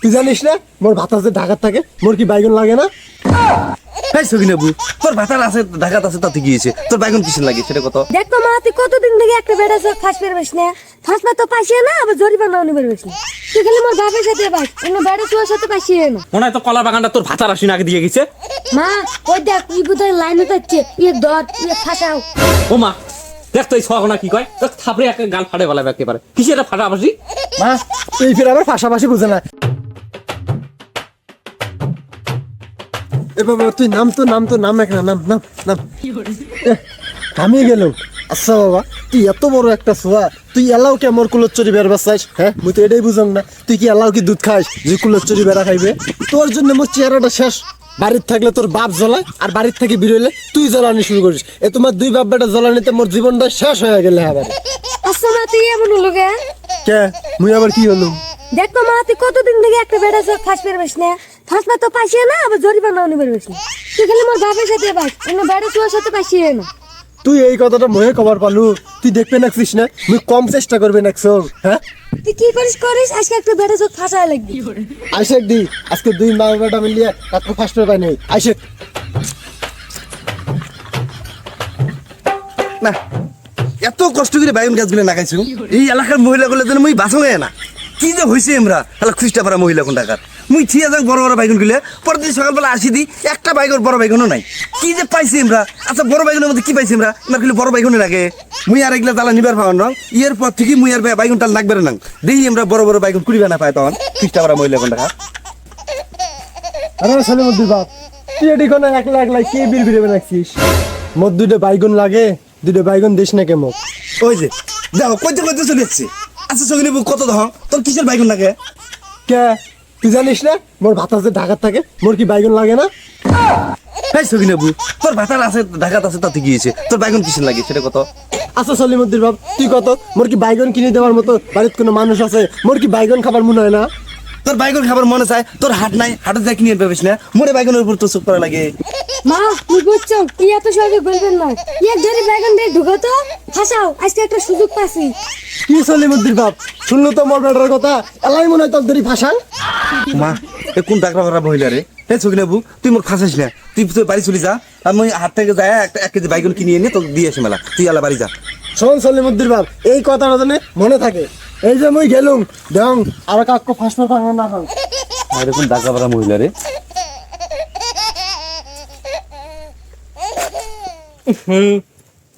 তুই জানিস না মোর ভাতাস যে ঢাকার থাকে মোর কি বাইগুন লাগে না? এই সগিনা বু তোর ভাতার আছে ঢাকাত আছে তাতে গিয়েছে তোর বাইগুন কিসের লাগে সেটা কত? দেখ তো মা তুই কতদিন থেকে একটা বেড়া চোখ ফাঁস পেরবেস না? ফাঁস তো পাইছিয়ে না আবার জরিমানা তুই খালি মোর বাপের সাথে বাস অন্য বেড়া চোর সাথে পাইছিয়ে না। মনে হয় তো কলা বাগানটা তোর ভাতার আসিন আগে দিয়ে গেছে। মা ওই দেখ তুই বোধহয় লাইনে যাচ্ছে ইয়ে দর ইয়ে ফাঁসাও। ও মা দেখ তো এই ছগনা কি কয়? দেখ থাপড়ে একটা গাল ফাটে বলা একেবারে। কিসে এটা ফাটা মা এই ফির আবার পাশাপাশি বুঝে না। এ বাবা তুই নাম তো নাম তো নাম এক না নাম নাম নাম। আমি গেলাম আচ্ছা বাবা তুই এত বড় একটা সোয়া তুই এলাও কে মোর কুলোচ্চরি বের বাসাইস হ্যাঁ মুই তো এটাই বুঝং না। তুই কি এলাও কি দুধ খাইস যে কুলোচ্চরি বেড়া খাইবে? তোর জন্য মোর চেহারাটা শেষ। বাড়ির থাকলে তোর বাপ জ্বলায় আর বাড়ির থেকে বেরোলে তুই জ্বলানি শুরু করিস। এ তোমার দুই বাপ বেটা জ্বলানিতে মোর জীবনটা শেষ হয়ে গেলে আবার। আচ্ছা তুই এমন হলো গে কে? মুই আবার কি হলো? দেখ তো মা তুই কতদিন থেকে একটা বেড়া চোখ ফাঁস পেরবেস না? ফাঁস পা তো পাইছিয়ে না আবার জরিমানা উনি পেরবেস না। তুই খালি মোর বাপের সাথে বাস অন্য বেড়া চোর সাথে পাইছিয়ে না। তুই এই কথাটা মহে কবার পালু তুই দেখবে নাকছিস না? মুই কম চেষ্টা করবে নাকছো হ্যাঁ? তুই কি করিস করিস আজকে একটা বেড়া চোখ ফাঁসা লাগবি। আইসেক দি আজকে দুই মা বেটা মিলিয়ে কাকু ফার্স্ট পাই নাই আইসেক না এত কষ্ট করে বাইগুন গাছগুলো লাগাইছো। এই এলাকার মহিলাগুলো যেন মুই বাঁচো না। কি যে হয়েছে আমরা তাহলে খ্রিস্টা পারা মহিলা কোন টাকার? মুই থিয়া যাক বড় বড় বাইগুন গুলে পরদিন সকালবেলা আসি দি একটা বাইগর বড় বাইগুনও নাই। কি যে পাইছি আমরা আচ্ছা বড় বাইগুনের মধ্যে কি পাইছি আমরা আমার কিন্তু বড় বাইগুনের লাগে মুই আর এগুলা জ্বালা নিবার পাওয়ার নং। ইয়ের পর থেকে মুই আর বাইগুন টাল লাগবে না। দেখি আমরা বড় বড় বাইগুন কুড়িবে না পাই তখন খ্রিস্টা পারা মহিলা কোন টাকা আরে বাপ তুই এটি কোনো একলা একলা কে বিল বিড়ে রাখছিস মোর দুটো বাইগুন লাগে দুটো বাইগুন দিস না কে মোক? ওই যে দেখো কইতে কইতে চলে যাচ্ছে আচ্ছা সগিনী কত তোর কিসের বাইগুন লাগে? কে? তুই জানিস না? মোর যে ঢাকার থাকে মোর কি বাইগুন লাগে না? এই তোর ভাতার আছে ঢাকাত আছে তাতে গিয়েছে তোর বাইগুন কিসের লাগে? সেটা কত? আচ্ছা সলিমুদ্দিন বাপ তুই কত? মোর কি বাইগুন কিনে দেওয়ার মতো বাড়িতে কোনো মানুষ আছে? মোর কি বাইগুন খাবার মনে হয় না? তোর বাইগুন খাবার মনে চায় তোর হাট নাই হাটে যাই কিনে পাবিস না? মোরে বাইগুনের উপর তো চুপ করা লাগে। মা তুই বুঝছ তুই এত সহজে বলবেন না। ইয়ে দিয়ে ঢুকো তো ফাঁসাও আজকে একটা সুযোগ পাচ্ছি কি সলিমুদ্দিন বাপ? শুনলো তো মোর বেটার কথা। এলাই মনে হয় তোর ধরি ফাঁসান মা এ কোন টাকা করা মহিলা রে? হে সগিনী বু তুই মোর ফাঁসাইস না। তুই তুই বাড়ি চলে যা। আর মুই হাট থেকে যায় একটা এক কেজি বাইগুন কিনে এনে তোকে দিয়ে আসি মেলা। তুই আলা বাড়ি যা। শোন সলিমুদ্দিন বাপ এই কথাটা জানে মনে থাকে। এই যে মুই গেলুম দেখ আর কাকু ফাঁসতে পারব না পারব। আর কোন টাকা করা মহিলা রে?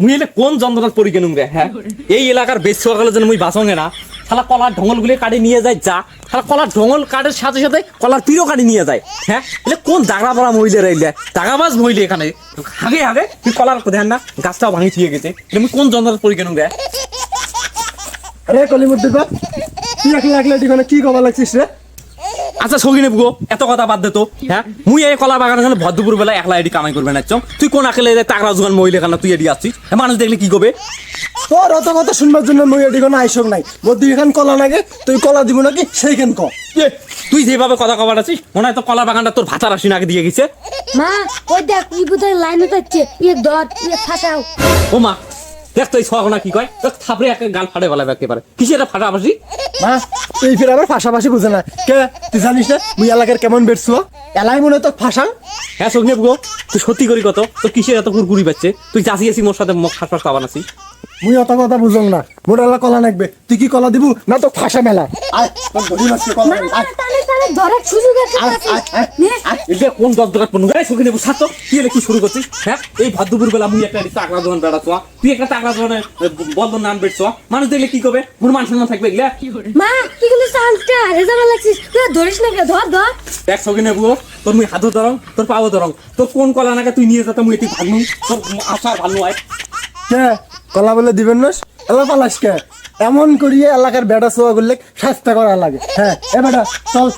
মুই এলে কোন যন্ত্রণার পরি কেনুম রে হ্যাঁ এই এলাকার বেশ সকালে যেন মুই বাসঙ্গে না। শালা কলার ঢঙ্গল গুলি কাটে নিয়ে যায় যা। শালা কলার ঢঙ্গল কাটের সাথে সাথে কলার পিড়ও কাটে নিয়ে যায় হ্যাঁ এলে কোন দাগড়া পড়া মহিলা রইলে দাগাবাজ মহিলা এখানে। হাগে হাগে তুই কলার ধ্যান না গাছটাও ভাঙি থিয়ে গেছে। মুই কোন যন্ত্রণার পরি কেনুম রে আরে কলিমুদ্দিন বাপ তুই একলা একলা এখানে কি কবা লাগছিস রে আচ্ছা সগিনে বুগো এত কথা বাদ দে তো। হ্যাঁ? মুই এই কলা বাগানের জন্য ভদ্রপুর বেলা একলা এটি কামাই করবে না তুই কোন আকেলে তাকড়া জোগান মহিলা কেন তুই এটি আসছিস? হ্যাঁ, মানুষ দেখলে কি করবে? তোর অত কথা শুনবার জন্য মুই এটি কোনো আইসক নাই। মোর দুই খান কলা লাগে তুই কলা দিব নাকি? সেইখান ক। এ, তুই যেভাবে কথা কবার আছিস মনে হয় তো কলা বাগানটা তোর ভাতার আসিন আগে দিয়ে গেছে। মা ওই দেখ তুই বোধহয় লাইনে যাচ্ছে ইয়ে দর ইয়ে ফাঁসাও ও মা দেখ তো এই ছগনা কি কয়? দেখ থাপড়ে একটা গাল ফাটে বলা একেবারে। কিসে এটা ফাটা আবাসি মা এই ফির আবার পাশাপাশি বুঝে না। কে তুই জানিস না মুই এলাকার কেমন বেরছু এলাই মনে হয় তোর ফাঁসাং? হ্যাঁ সগ্নে বুগো তুই সত্যি করি কত? তোর কিসের এত কুরকুরি পাচ্ছে তুই যাচি আছি মোর সাথে মুখ ফাঁস ফাঁস পাবান আছিস মুই অত কথা বুঝং না। মোর এলা কলা নাকবে। তুই কি কলা দিবু? না তো ফাঁসা মেলা। আয় তোর ধরি মাছকে কলা আয়, ধরার সুযোগ নে। কোন দরকার নেব ছাত্র কি শুরু করছিস? হ্যাঁ? এই ভাদ্রপুর বেলা মুই একটা দোকান তুই একটা টাকরা দোকানে বন্ধন নাম বেড় চোয়া মানুষ দেখলে কি করবে? মোর মান সম্মান থাকবে এগুলা? মা তুই কিন্তু চান্সটা রেজামা লাগছিস ধরিস না কে ধর ধর। দেখ সঙ্গে নেব তোর মুই হাতও ধরং তোর পাও ধরং। তোর কোন কলা নাকে তুই নিয়ে যেতে মুই এটি ভাগনু তোর আশা ভালো আয়। কে? কলা বলে দিবেন না? এলা পালাস কে? এমন করিয়ে এলাকার বেটা সোয়া করলে স্বাস্থ্য করা লাগে। হ্যাঁ এ বেটা চল।